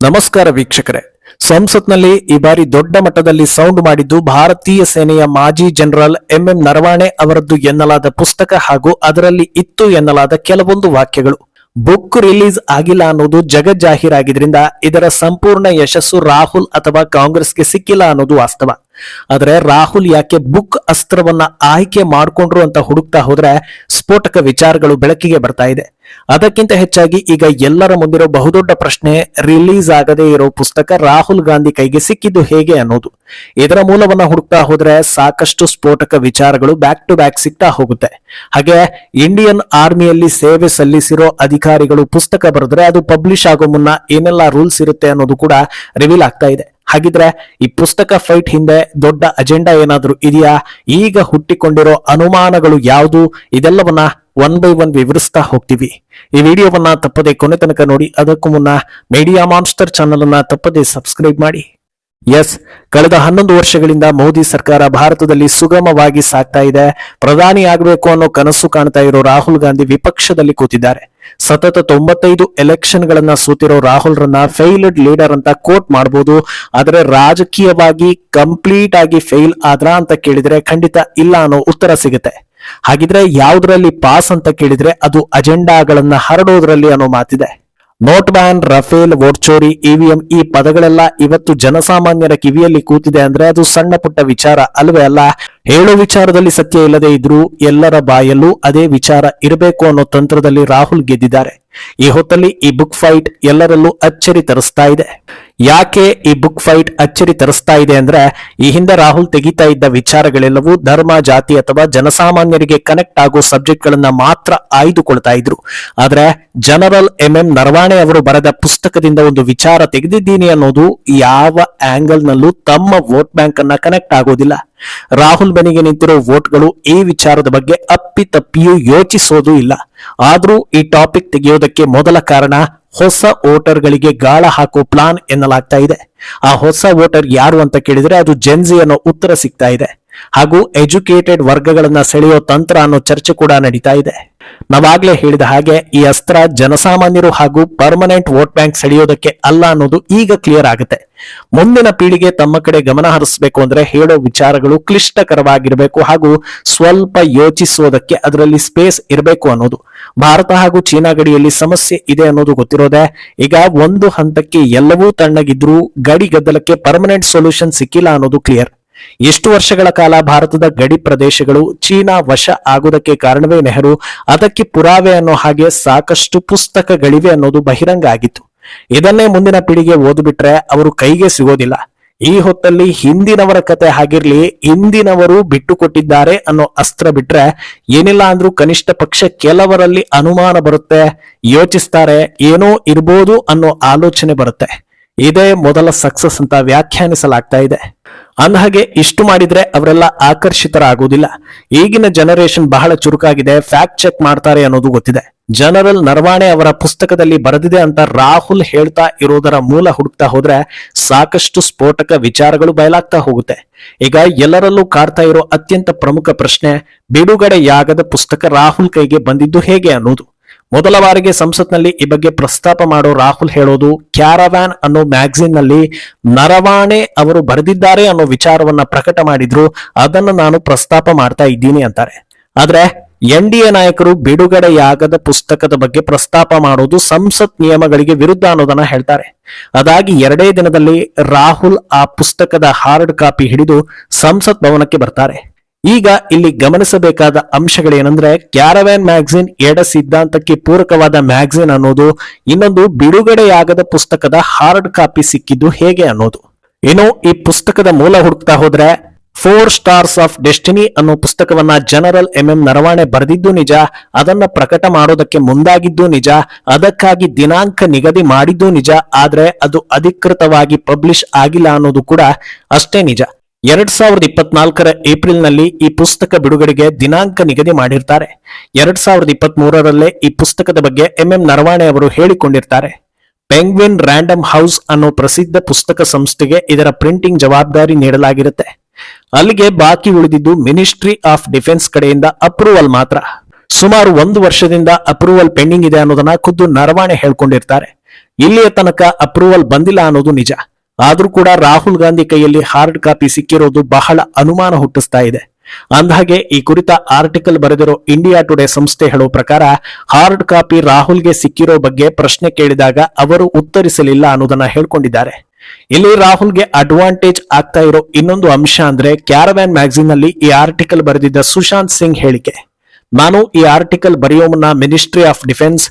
ನಮಸ್ಕಾರ ವೀಕ್ಷಕರೇ. ಸಂಸತ್ನಲ್ಲಿ ಈ ಬಾರಿ ದೊಡ್ಡ ಮಟ್ಟದಲ್ಲಿ ಸೌಂಡ್ ಮಾಡಿದ್ದು ಭಾರತೀಯ ಸೇನೆಯ ಮಾಜಿ ಜನರಲ್ ಎಂಎಂ ನರವಾಣೆ ಅವರದ್ದು ಎನ್ನಲಾದ ಪುಸ್ತಕ ಹಾಗೂ ಅದರಲ್ಲಿ ಇತ್ತು ಎನ್ನಲಾದ ಕೆಲವೊಂದು ವಾಕ್ಯಗಳು. ಬುಕ್ ರಿಲೀಸ್ ಆಗಿಲ್ಲ ಅನ್ನೋದು ಜಗಜ್ಜಾಹೀರಾಗಿದ್ರಿಂದ ಇದರ ಸಂಪೂರ್ಣ ಯಶಸ್ಸು ರಾಹುಲ್ ಅಥವಾ ಕಾಂಗ್ರೆಸ್ಗೆ ಸಿಕ್ಕಿಲ್ಲ ಅನ್ನೋದು ವಾಸ್ತವ. ಆದ್ರೆ ರಾಹುಲ್ ಯಾಕೆ ಬುಕ್ ಅಸ್ತ್ರವನ್ನ ಆಯ್ಕೆ ಮಾಡ್ಕೊಂಡ್ರು ಅಂತ ಹುಡುಕ್ತಾ ಹೋದ್ರೆ ಸ್ಫೋಟಕ ವಿಚಾರಗಳು ಬೆಳಕಿಗೆ ಬರ್ತಾ ಇದೆ. ಅದಕ್ಕಿಂತ ಹೆಚ್ಚಾಗಿ ಈಗ ಎಲ್ಲರ ಮುಂದಿರೋ ಬಹುದೊಡ್ಡ ಪ್ರಶ್ನೆ ರಿಲೀಸ್ ಆಗದೇ ಇರೋ ಪುಸ್ತಕ ರಾಹುಲ್ ಗಾಂಧಿ ಕೈಗೆ ಸಿಕ್ಕಿದ್ದು ಹೇಗೆ ಅನ್ನೋದು. ಇದರ ಮೂಲವನ್ನ ಹುಡುಕ್ತಾ ಹೋದ್ರೆ ಸಾಕಷ್ಟು ಸ್ಫೋಟಕ ವಿಚಾರಗಳು ಬ್ಯಾಕ್ ಟು ಬ್ಯಾಕ್ ಸಿಗ್ತಾ ಹೋಗುತ್ತೆ. ಹಾಗೆ ಇಂಡಿಯನ್ ಆರ್ಮಿಯಲ್ಲಿ ಸೇವೆ ಸಲ್ಲಿಸಿರೋ ಅಧಿಕಾರಿಗಳು ಪುಸ್ತಕ ಬರೆದ್ರೆ ಅದು ಪಬ್ಲಿಷ್ ಆಗೋ ಮುನ್ನ ಏನೆಲ್ಲ ರೂಲ್ಸ್ ಇರುತ್ತೆ ಅನ್ನೋದು ಕೂಡ ರಿವೀಲ್ ಆಗ್ತಾ ಇದೆ. ಹಾಗಿದ್ರೆ ಈ ಪುಸ್ತಕ ಫೈಟ್ ಹಿಂದೆ ದೊಡ್ಡ ಅಜೆಂಡಾ ಏನಾದರೂ ಇದೆಯಾ? ಈಗ ಹುಟ್ಟಿಕೊಂಡಿರೋ ಅನುಮಾನಗಳು ಯಾವುದು? ಇದೆಲ್ಲವನ್ನ ಒನ್ ಬೈ ಒನ್ ವಿವರಿಸ್ತಾ ಹೋಗ್ತೀವಿ. ಈ ವಿಡಿಯೋವನ್ನ ತಪ್ಪದೆ ಕೊನೆ ತನಕ ನೋಡಿ, ಅದಕ್ಕೂ ಮುನ್ನ ಮೀಡಿಯಾ ಮಾನ್ಸ್ಟರ್ ಚಾನಲ್ ಅನ್ನ ತಪ್ಪದೆ ಸಬ್ಸ್ಕ್ರೈಬ್ ಮಾಡಿ. ಎಸ್ ಕಳೆದ ಹನ್ನೊಂದು ವರ್ಷಗಳಿಂದ ಮೋದಿ ಸರ್ಕಾರ ಭಾರತದಲ್ಲಿ ಸುಗಮವಾಗಿ ಸಾಗ್ತಾ ಇದೆ. ಪ್ರಧಾನಿ ಆಗಬೇಕು ಅನ್ನೋ ಕನಸು ಕಾಣ್ತಾ ಇರೋ ರಾಹುಲ್ ಗಾಂಧಿ ವಿಪಕ್ಷದಲ್ಲಿ ಕೂತಿದ್ದಾರೆ. ಸತತ ತೊಂಬತ್ತೈದು ಎಲೆಕ್ಷನ್ ಗಳನ್ನ ಸೋತಿರೋ ರಾಹುಲ್ ರನ್ನ ಫೇಲ್ಡ್ ಲೀಡರ್ ಅಂತ ಕೋಟ್ ಮಾಡಬಹುದು ಆದರೆ ರಾಜಕೀಯವಾಗಿ ಕಂಪ್ಲೀಟ್ ಆಗಿ ಫೇಲ್ ಆದ್ರ ಅಂತ ಕೇಳಿದ್ರೆ ಖಂಡಿತ ಇಲ್ಲ ಅನ್ನೋ ಉತ್ತರ ಸಿಗುತ್ತೆ. ಹಾಗಿದ್ರೆ ಯಾವ್ದ್ರಲ್ಲಿ ಪಾಸ್ ಅಂತ ಕೇಳಿದ್ರೆ ಅದು ಅಜೆಂಡಾಗಳನ್ನ ಹರಡೋದ್ರಲ್ಲಿ ಅನ್ನೋ ಮಾತಿದೆ. ನೋಟ್ ಬ್ಯಾನ್, ರಫೇಲ್ ವೋಟ್ ಚೋರಿ ಇವಿಎಂ ಈ ಪದಗಳೆಲ್ಲ ಇವತ್ತು ಜನಸಾಮಾನ್ಯರ ಕಿವಿಯಲ್ಲಿ ಕೂತಿದೆ ಅಂದ್ರೆ ಅದು ಸಣ್ಣ ಪುಟ್ಟ ವಿಚಾರ ಅಲ್ವೇ ಅಲ್ಲ? ಹೇಳೋ ವಿಚಾರದಲ್ಲಿ ಸತ್ಯ ಇಲ್ಲದೆ ಇದ್ರೂ ಎಲ್ಲರ ಬಾಯಲ್ಲೂ ಅದೇ ವಿಚಾರ ಇರಬೇಕು ಅನ್ನೋ ತಂತ್ರದಲ್ಲಿ ರಾಹುಲ್ ಗೆದ್ದಿದ್ದಾರೆ. ಈ ಹೊತ್ತಲ್ಲಿ ಈ ಬುಕ್ ಫೈಟ್ ಎಲ್ಲರಲ್ಲೂ ಅಚ್ಚರಿ ತರಿಸ್ತಾ ಇದೆ. ಯಾಕೆ ಈ ಬುಕ್ ಫೈಟ್ ಅಚ್ಚರಿ ತರಿಸ್ತಾ ಇದೆ ಅಂದ್ರೆ ಈ ಹಿಂದೆ ರಾಹುಲ್ ತೆಗಿತಾ ಇದ್ದ ವಿಚಾರಗಳೆಲ್ಲವೂ ಧರ್ಮ, ಜಾತಿ ಅಥವಾ ಜನಸಾಮಾನ್ಯರಿಗೆ ಕನೆಕ್ಟ್ ಆಗೋ ಸಬ್ಜೆಕ್ಟ್ ಗಳನ್ನ ಮಾತ್ರ ಆಯ್ದುಕೊಳ್ತಾ ಇದ್ರು. ಆದ್ರೆ ಜನರಲ್ ಎಂ ಎಂ ನರವಾಣೆ ಅವರು ಬರೆದ ಪುಸ್ತಕದಿಂದ ಒಂದು ವಿಚಾರ ತೆಗೆದಿದ್ದೀನಿ ಅನ್ನೋದು ಯಾವ ಆಂಗಲ್ ನಲ್ಲೂ ತಮ್ಮ ವೋಟ್ ಬ್ಯಾಂಕ್ ಅನ್ನ ಕನೆಕ್ಟ್ ಆಗೋದಿಲ್ಲ. ರಾಹುಲ್ ಬೆನಿಗೆ ನಿಂತಿರೋ ವೋಟ್ಗಳು ಈ ವಿಚಾರದ ಬಗ್ಗೆ ಅಪ್ಪಿ ತಪ್ಪಿಯೂ ಯೋಚಿಸೋದು ಇಲ್ಲ. ಆದರೂ ಈ ಟಾಪಿಕ್ ತೆಗೆಯೋದಕ್ಕೆ ಮೊದಲ ಕಾರಣ ಹೊಸ ವೋಟರ್ಗಳಿಗೆ ಗಾಳ ಹಾಕೋ ಪ್ಲಾನ್ ಎನ್ನಲಾಗ್ತಾ ಇದೆ. ಆ ಹೊಸ ವೋಟರ್ ಯಾರು ಅಂತ ಕೇಳಿದ್ರೆ ಅದು ಜೆನ್ಜಿ ಅನ್ನೋ ಉತ್ತರ ಸಿಗ್ತಾ ಇದೆ. ಹಾಗೂ ಎಜುಕೇಟೆಡ್ ವರ್ಗಗಳನ್ನ ಸೆಳೆಯೋ ತಂತ್ರ ಅನ್ನೋ ಚರ್ಚೆ ಕೂಡ ನಡೀತಾ ಇದೆ. ನಾವಾಗ್ಲೇ ಹೇಳಿದ ಹಾಗೆ ಈ ಅಸ್ತ್ರ ಜನಸಾಮಾನ್ಯರು ಹಾಗೂ ಪರ್ಮನೆಂಟ್ ವೋಟ್ ಬ್ಯಾಂಕ್ ಸೆಳೆಯೋದಕ್ಕೆ ಅಲ್ಲ ಅನ್ನೋದು ಈಗ ಕ್ಲಿಯರ್ ಆಗುತ್ತೆ. ಮುಂದಿನ ಪೀಳಿಗೆ ತಮ್ಮ ಕಡೆ ಗಮನ ಹರಿಸಬೇಕು ಅಂದ್ರೆ ಹೇಳೋ ವಿಚಾರಗಳು ಕ್ಲಿಷ್ಟಕರವಾಗಿರಬೇಕು ಹಾಗೂ ಸ್ವಲ್ಪ ಯೋಚಿಸೋದಕ್ಕೆ ಅದರಲ್ಲಿ ಸ್ಪೇಸ್ ಇರಬೇಕು ಅನ್ನೋದು. ಭಾರತ ಹಾಗೂ ಚೀನಾ ಗಡಿಯಲ್ಲಿ ಸಮಸ್ಯೆ ಇದೆ ಅನ್ನೋದು ಗೊತ್ತಿರೋದೆ, ಈಗ ಒಂದು ಹಂತಕ್ಕೆ ಎಲ್ಲವೂ ತಣ್ಣಗಿದ್ರೂ ಗಡಿ ಗದ್ದಲಕ್ಕೆ ಪರ್ಮನೆಂಟ್ ಸೊಲ್ಯೂಷನ್ ಸಿಕ್ಕಿಲ್ಲ ಅನ್ನೋದು ಕ್ಲಿಯರ್ ಎಷ್ಟು ವರ್ಷಗಳ ಕಾಲ ಭಾರತದ ಗಡಿ ಪ್ರದೇಶಗಳು ಚೀನಾ ವಶ ಆಗುವುದಕ್ಕೆ ಕಾರಣವೇ ನೆಹರು, ಅದಕ್ಕೆ ಪುರಾವೆ ಅನ್ನೋ ಹಾಗೆ ಸಾಕಷ್ಟು ಪುಸ್ತಕಗಳಿವೆ ಅನ್ನೋದು ಬಹಿರಂಗ ಆಗಿತ್ತು. ಇದನ್ನೇ ಮುಂದಿನ ಪೀಳಿಗೆ ಓದ್ಬಿಟ್ರೆ ಅವರು ಕೈಗೆ ಸಿಗೋದಿಲ್ಲ. ಈ ಹೊತ್ತಲ್ಲಿ ಹಿಂದಿನವರ ಕತೆ ಆಗಿರ್ಲಿ ಹಿಂದಿನವರು ಬಿಟ್ಟು ಕೊಟ್ಟಿದ್ದಾರೆ ಅನ್ನೋ ಅಸ್ತ್ರ ಬಿಟ್ರೆ ಏನಿಲ್ಲ ಅಂದ್ರೂ ಕನಿಷ್ಠ ಪಕ್ಷ ಕೆಲವರಲ್ಲಿ ಅನುಮಾನ ಬರುತ್ತೆ, ಯೋಚಿಸ್ತಾರೆ, ಏನೋ ಇರ್ಬೋದು ಅನ್ನೋ ಆಲೋಚನೆ ಬರುತ್ತೆ. ಇದೇ ಮೊದಲ ಸಕ್ಸಸ್ ಅಂತ ವ್ಯಾಖ್ಯಾನಿಸಲಾಗ್ತಾ ಇದೆ. ಅಂದಹಾಗೆ ಇಷ್ಟು ಮಾಡಿದ್ರೆ ಅವರೆಲ್ಲ ಆಕರ್ಷಿತರಾಗುವುದಿಲ್ಲ. ಈಗಿನ ಜನರೇಷನ್ ಬಹಳ ಚುರುಕಾಗಿದೆ ಫ್ಯಾಕ್ಟ್ ಚೆಕ್ ಮಾಡ್ತಾರೆ ಅನ್ನೋದು ಗೊತ್ತಿದೆ. ಜನರಲ್ ನರವಾಣೆ ಅವರ ಪುಸ್ತಕದಲ್ಲಿ ಬರೆದಿದೆ ಅಂತ ರಾಹುಲ್ ಹೇಳ್ತಾ ಇರೋದರ ಮೂಲ ಹುಡುಕ್ತಾ ಹೋದ್ರೆ ಸಾಕಷ್ಟು ಸ್ಫೋಟಕ ವಿಚಾರಗಳು ಬಯಲಾಗ್ತಾ ಹೋಗುತ್ತೆ. ಈಗ ಎಲ್ಲರಲ್ಲೂ ಕಾಡ್ತಾ ಇರೋ ಅತ್ಯಂತ ಪ್ರಮುಖ ಪ್ರಶ್ನೆ ಬಿಡುಗಡೆಯಾಗದ ಪುಸ್ತಕ ರಾಹುಲ್ ಕೈಗೆ ಬಂದಿದ್ದು ಹೇಗೆ ಅನ್ನೋದು. ಮೊದಲ ಬಾರಿಗೆ ಸಂಸತ್ನಲ್ಲಿ ಈ ಬಗ್ಗೆ ಪ್ರಸ್ತಾಪ ಮಾಡೋ ರಾಹುಲ್ ಹೇಳೋದು ಕ್ಯಾರವ್ಯಾನ್ ಅನ್ನೋ ಮ್ಯಾಗಝಿನ್ನಲ್ಲಿ ನರವಾಣೆ ಅವರು ಬರೆದಿದ್ದಾರೆ ಅನ್ನೋ ವಿಚಾರವನ್ನ ಪ್ರಕಟ ಮಾಡಿದ್ರು. ಅದನ್ನು ನಾನು ಪ್ರಸ್ತಾಪ ಮಾಡ್ತಾ ಇದ್ದೀನಿ ಅಂತಾರೆ. ಆದ್ರೆ ಎನ್ ಡಿ ಎ ನಾಯಕರು ಬಿಡುಗಡೆಯಾಗದ ಪುಸ್ತಕದ ಬಗ್ಗೆ ಪ್ರಸ್ತಾಪ ಮಾಡೋದು ಸಂಸತ್ ನಿಯಮಗಳಿಗೆ ವಿರುದ್ಧ ಅನ್ನೋದನ್ನ ಹೇಳ್ತಾರೆ. ಅದಾಗಿ ಎರಡೇ ದಿನದಲ್ಲಿ ರಾಹುಲ್ ಆ ಪುಸ್ತಕದ ಹಾರ್ಡ್ ಕಾಪಿ ಹಿಡಿದು ಸಂಸತ್ ಭವನಕ್ಕೆ ಬರ್ತಾರೆ. ಈಗ ಇಲ್ಲಿ ಗಮನಿಸಬೇಕಾದ ಅಂಶಗಳೇನೆಂದ್ರೆ ಕ್ಯಾರವ್ಯಾನ್ ಮ್ಯಾಗ್ಝಿನ್ ಎಡ ಸಿದ್ಧಾಂತಕ್ಕೆ ಪೂರಕವಾದ ಮ್ಯಾಗ್ಝಿನ್ ಅನ್ನೋದು ಇನ್ನೊಂದು ಬಿಡುಗಡೆಯಾಗದ ಪುಸ್ತಕದ ಹಾರ್ಡ್ ಕಾಪಿ ಸಿಕ್ಕಿದ್ದು ಹೇಗೆ ಅನ್ನೋದು. ಇನ್ನು ಈ ಪುಸ್ತಕದ ಮೂಲ ಹುಡುಕ್ತಾ ಹೋದ್ರೆ ಫೋರ್ ಸ್ಟಾರ್ಸ್ ಆಫ್ ಡೆಸ್ಟಿನಿ ಅನ್ನೋ ಪುಸ್ತಕವನ್ನ ಜನರಲ್ ಎಂ ಎಂ ನರವಾಣೆ ಬರೆದಿದ್ದು ನಿಜ, ಅದನ್ನ ಪ್ರಕಟ ಮಾಡೋದಕ್ಕೆ ಮುಂದಾಗಿದ್ದು ನಿಜ, ಅದಕ್ಕಾಗಿ ದಿನಾಂಕ ನಿಗದಿ ಮಾಡಿದ್ದು ನಿಜ, ಆದ್ರೆ ಅದು ಅಧಿಕೃತವಾಗಿ ಪಬ್ಲಿಷ್ ಆಗಿಲ್ಲ ಅನ್ನೋದು ಕೂಡ ಅಷ್ಟೇ ನಿಜ. ಎರಡ್ ಸಾವಿರದ ಇಪ್ಪತ್ನಾಲ್ಕರ ಏಪ್ರಿಲ್ನಲ್ಲಿ ಈ ಪುಸ್ತಕ ಬಿಡುಗಡೆಗೆ ದಿನಾಂಕ ನಿಗದಿ ಮಾಡಿರ್ತಾರೆ. ಎರಡ್ ಸಾವಿರದ ಇಪ್ಪತ್ತ್ ಮೂರರಲ್ಲೇ ಈ ಪುಸ್ತಕದ ಬಗ್ಗೆ ಎಂ ಎಂ ನರವಾಣೆ ಅವರು ಹೇಳಿಕೊಂಡಿರ್ತಾರೆ. ಪೆಂಗ್ವಿನ್ ರ್ಯಾಂಡಮ್ ಹೌಸ್ ಅನ್ನೋ ಪ್ರಸಿದ್ಧ ಪುಸ್ತಕ ಸಂಸ್ಥೆಗೆ ಇದರ ಪ್ರಿಂಟಿಂಗ್ ಜವಾಬ್ದಾರಿ ನೀಡಲಾಗಿರುತ್ತೆ. ಅಲ್ಲಿಗೆ ಬಾಕಿ ಉಳಿದಿದ್ದು ಮಿನಿಸ್ಟ್ರಿ ಆಫ್ ಡಿಫೆನ್ಸ್ ಕಡೆಯಿಂದ ಅಪ್ರೂವಲ್ ಮಾತ್ರ. ಸುಮಾರು ಒಂದು ವರ್ಷದಿಂದ ಅಪ್ರೂವಲ್ ಪೆಂಡಿಂಗ್ ಇದೆ ಅನ್ನೋದನ್ನ ಖುದ್ದು ನರವಾಣೆ ಹೇಳ್ಕೊಂಡಿರ್ತಾರೆ. ಇಲ್ಲಿಯ ತನಕ ಅಪ್ರೂವಲ್ ಬಂದಿಲ್ಲ ಅನ್ನೋದು ನಿಜ. ಆದ್ರೂ ಕೂಡ ರಾಹುಲ್ ಗಾಂಧಿ ಕೈಯಲ್ಲಿ ಹಾರ್ಡ್ ಕಾಪಿ ಸಿಕ್ಕಿರೋದು ಬಹಳ ಅನುಮಾನ ಹುಟ್ಟಿಸ್ತಾ ಇದೆ. ಅಂದಹಾಗೆ, ಈ ಕುರಿತ ಆರ್ಟಿಕಲ್ ಬರೆದಿರೋ ಇಂಡಿಯಾ ಟುಡೇ ಸಂಸ್ಥೆ ಹೇಳೋ ಪ್ರಕಾರ ಹಾರ್ಡ್ ಕಾಪಿ ರಾಹುಲ್ಗೆ ಸಿಕ್ಕಿರೋ ಬಗ್ಗೆ ಪ್ರಶ್ನೆ ಕೇಳಿದಾಗ ಅವರು ಉತ್ತರಿಸಲಿಲ್ಲ ಅನ್ನೋದನ್ನ ಹೇಳ್ಕೊಂಡಿದ್ದಾರೆ. ಇಲ್ಲಿ ರಾಹುಲ್ಗೆ ಅಡ್ವಾಂಟೇಜ್ ಆಗ್ತಾ ಇರೋ ಇನ್ನೊಂದು ಅಂಶ ಅಂದ್ರೆ ಕ್ಯಾರವ್ಯಾನ್ ಮ್ಯಾಗಝಿನ್ನಲ್ಲಿ ಈ ಆರ್ಟಿಕಲ್ ಬರೆದಿದ್ದ ಸುಶಾಂತ್ ಸಿಂಗ್ ಹೇಳಿಕೆ. ನಾನು ಈ ಆರ್ಟಿಕಲ್ ಬರೆಯೋ ಮುನ್ನ ministry of defence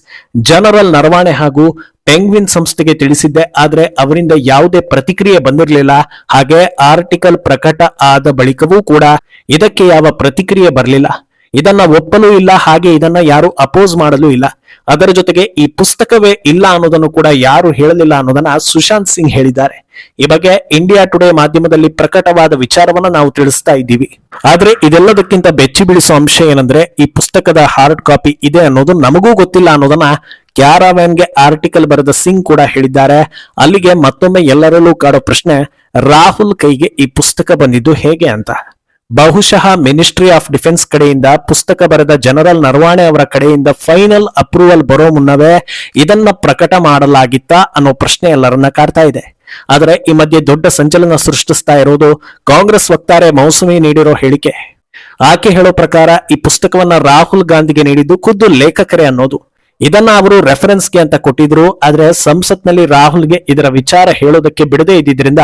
general Naravane ಹಾಗೂ ಪೆಂಗ್ವಿನ್ ಸಂಸ್ಥೆಗೆ ತಿಳಿಸಿದ್ದೆ. ಆದರೆ ಅವರಿಂದ ಯಾವುದೇ ಪ್ರತಿಕ್ರಿಯೆ ಬಂದಿರಲಿಲ್ಲ. ಹಾಗೆ ಆರ್ಟಿಕಲ್ ಪ್ರಕಟ ಆದ ಬಳಿಕವೂ ಕೂಡ ಇದಕ್ಕೆ ಯಾವ ಪ್ರತಿಕ್ರಿಯೆ ಬರಲಿಲ್ಲ. ಇದನ್ನ ಒಪ್ಪಲು ಇಲ್ಲ, ಹಾಗೆ ಇದನ್ನ ಯಾರು ಅಪೋಸ್ ಮಾಡಲು ಇಲ್ಲ. ಅದರ ಜೊತೆಗೆ ಈ ಪುಸ್ತಕವೇ ಇಲ್ಲ ಅನ್ನೋದನ್ನು ಕೂಡ ಯಾರು ಹೇಳಲಿಲ್ಲ ಅನ್ನೋದನ್ನ ಸುಶಾಂತ್ ಸಿಂಗ್ ಹೇಳಿದ್ದಾರೆ. ಈ ಬಗ್ಗೆ ಇಂಡಿಯಾ ಟುಡೇ ಮಾಧ್ಯಮದಲ್ಲಿ ಪ್ರಕಟವಾದ ವಿಚಾರವನ್ನ ನಾವು ತಿಳಿಸ್ತಾ ಇದ್ದೀವಿ. ಆದ್ರೆ ಇದೆಲ್ಲದಕ್ಕಿಂತ ಬೆಚ್ಚಿ ಬೀಳಿಸುವ ಅಂಶ ಏನಂದ್ರೆ ಈ ಪುಸ್ತಕದ ಹಾರ್ಡ್ ಕಾಪಿ ಇದೆ ಅನ್ನೋದು ನಮಗೂ ಗೊತ್ತಿಲ್ಲ ಅನ್ನೋದನ್ನ ಕ್ಯಾರಾವ್ಯಾನ್ಗೆ ಆರ್ಟಿಕಲ್ ಬರೆದ ಸಿಂಗ್ ಕೂಡ ಹೇಳಿದ್ದಾರೆ. ಅಲ್ಲಿಗೆ ಮತ್ತೊಮ್ಮೆ ಎಲ್ಲರಲ್ಲೂ ಕಾಡೋ ಪ್ರಶ್ನೆ, ರಾಹುಲ್ ಕೈಗೆ ಈ ಪುಸ್ತಕ ಬಂದಿದ್ದು ಹೇಗೆ ಅಂತ. ಬಹುಶಃ ಮಿನಿಸ್ಟ್ರಿ ಆಫ್ ಡಿಫೆನ್ಸ್ ಕಡೆಯಿಂದ ಪುಸ್ತಕ ಬರೆದ ಜನರಲ್ ನರವಾಣೆ ಅವರ ಕಡೆಯಿಂದ ಫೈನಲ್ ಅಪ್ರೂವಲ್ ಬರೋ ಮುನ್ನವೇ ಇದನ್ನ ಪ್ರಕಟ ಮಾಡಲಾಗಿತ್ತಾ ಅನ್ನೋ ಪ್ರಶ್ನೆ ಎಲ್ಲರನ್ನ ಕಾಡ್ತಾ ಇದೆ. ಆದರೆ ಈ ಮಧ್ಯೆ ದೊಡ್ಡ ಸಂಚಲನ ಸೃಷ್ಟಿಸ್ತಾ ಇರೋದು ಕಾಂಗ್ರೆಸ್ ವಕ್ತಾರೆ ಮೌಸುಮಿ ನೀಡಿರೋ ಹೇಳಿಕೆ. ಆಕೆ ಹೇಳೋ ಪ್ರಕಾರ ಈ ಪುಸ್ತಕವನ್ನ ರಾಹುಲ್ ಗಾಂಧಿಗೆ ನೀಡಿದ್ದು ಖುದ್ದು ಲೇಖಕರೇ ಅನ್ನೋದು. ಇದನ್ನ ಅವರು ರೆಫರೆನ್ಸ್ಗೆ ಅಂತ ಕೊಟ್ಟಿದ್ರು, ಆದ್ರೆ ಸಂಸತ್ನಲ್ಲಿ ರಾಹುಲ್ಗೆ ಇದರ ವಿಚಾರ ಹೇಳೋದಕ್ಕೆ ಬಿಡದೇ ಇದ್ದಿದ್ರಿಂದ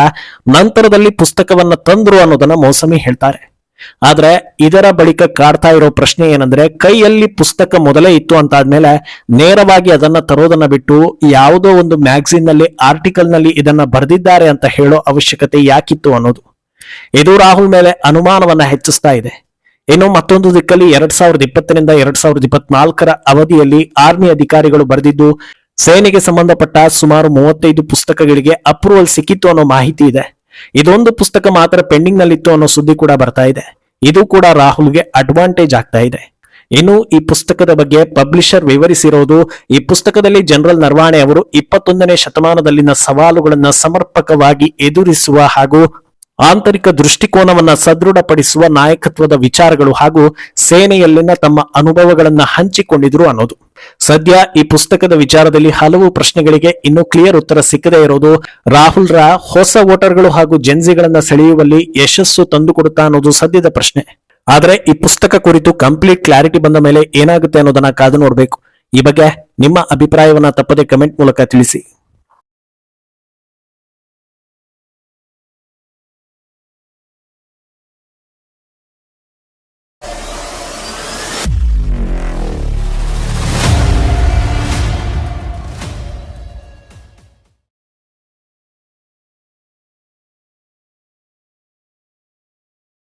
ನಂತರದಲ್ಲಿ ಪುಸ್ತಕವನ್ನ ತಂದ್ರು ಅನ್ನೋದನ್ನ ಮೌಸಮಿ ಹೇಳ್ತಾರೆ. ಆದ್ರೆ ಇದರ ಬಳಿಕ ಕಾಡ್ತಾ ಇರೋ ಪ್ರಶ್ನೆ ಏನಂದ್ರೆ, ಕೈಯಲ್ಲಿ ಪುಸ್ತಕ ಮೊದಲೇ ಇತ್ತು ಅಂತ ಆದ್ಮೇಲೆ ನೇರವಾಗಿ ಅದನ್ನ ತರೋದನ್ನ ಬಿಟ್ಟು ಯಾವುದೋ ಒಂದು ಮ್ಯಾಗಝಿನ್ನಲ್ಲಿ ಆರ್ಟಿಕಲ್ನಲ್ಲಿ ಇದನ್ನ ಬರೆದಿದ್ದಾರೆ ಅಂತ ಹೇಳೋ ಅವಶ್ಯಕತೆ ಯಾಕಿತ್ತು ಅನ್ನೋದು. ಇದು ರಾಹುಲ್ ಮೇಲೆ ಅನುಮಾನವನ್ನ ಹೆಚ್ಚಿಸ್ತಾ ಇದೆ. ಇನ್ನು ಮತ್ತೊಂದು ದಿಕ್ಕಲ್ಲಿ ಎರಡ್ ಸಾವಿರದ ಇಪ್ಪತ್ತರಿಂದ ಎರಡ್ ಸಾವಿರದ ಇಪ್ಪತ್ನಾಲ್ಕರ ಅವಧಿಯಲ್ಲಿ ಆರ್ಮಿ ಅಧಿಕಾರಿಗಳು ಬರೆದಿದ್ದು, ಸೇನೆಗೆ ಸಂಬಂಧಪಟ್ಟ ಸುಮಾರು ಮೂವತ್ತೈದು ಪುಸ್ತಕಗಳಿಗೆ ಅಪ್ರೂವಲ್ ಸಿಕ್ಕಿತ್ತು ಅನ್ನೋ ಮಾಹಿತಿ ಇದೆ. ಇದೊಂದು ಪುಸ್ತಕ ಮಾತ್ರ ಪೆಂಡಿಂಗ್ ನಲ್ಲಿತ್ತು ಅನ್ನೋ ಸುದ್ದಿ ಕೂಡ ಬರ್ತಾ ಇದೆ. ಇದು ಕೂಡ ರಾಹುಲ್ಗೆ ಅಡ್ವಾಂಟೇಜ್ ಆಗ್ತಾ ಇದೆ. ಇನ್ನು ಈ ಪುಸ್ತಕದ ಬಗ್ಗೆ ಪಬ್ಲಿಷರ್ ವಿವರಿಸಿರೋದು, ಈ ಪುಸ್ತಕದಲ್ಲಿ ಜನರಲ್ ನರ್ವಾಣೆ ಅವರು ಇಪ್ಪತ್ತೊಂದನೇ ಶತಮಾನದಲ್ಲಿನ ಸವಾಲುಗಳನ್ನ ಸಮರ್ಪಕವಾಗಿ ಎದುರಿಸುವ ಹಾಗೂ ಆಂತರಿಕ ದೃಷ್ಟಿಕೋನವನ್ನ ಸದೃಢಪಡಿಸುವ ನಾಯಕತ್ವದ ವಿಚಾರಗಳು ಹಾಗೂ ಸೇನೆಯಲ್ಲಿನ ತಮ್ಮ ಅನುಭವಗಳನ್ನ ಹಂಚಿಕೊಂಡಿದ್ರು ಅನ್ನೋದು. ಸದ್ಯ ಈ ಪುಸ್ತಕದ ವಿಚಾರದಲ್ಲಿ ಹಲವು ಪ್ರಶ್ನೆಗಳಿಗೆ ಇನ್ನೂ ಕ್ಲಿಯರ್ ಉತ್ತರ ಸಿಕ್ಕದೇ ಇರೋದು, ರಾಹುಲ್ ರ ಹೊಸ ವೋಟರ್ಗಳು ಹಾಗೂ ಜೆನ್ಸಿಗಳನ್ನ ಸೆಳೆಯುವಲ್ಲಿ ಯಶಸ್ಸು ತಂದುಕೊಡುತ್ತಾ ಅನ್ನೋದು ಸದ್ಯದ ಪ್ರಶ್ನೆ. ಆದರೆ ಈ ಪುಸ್ತಕ ಕುರಿತು ಕಂಪ್ಲೀಟ್ ಕ್ಲಾರಿಟಿ ಬಂದ ಮೇಲೆ ಏನಾಗುತ್ತೆ ಅನ್ನೋದನ್ನ ಕಾದು ನೋಡಬೇಕು. ಈ ಬಗ್ಗೆ ನಿಮ್ಮ ಅಭಿಪ್ರಾಯವನ್ನ ತಪ್ಪದೆ ಕಮೆಂಟ್ ಮೂಲಕ ತಿಳಿಸಿ.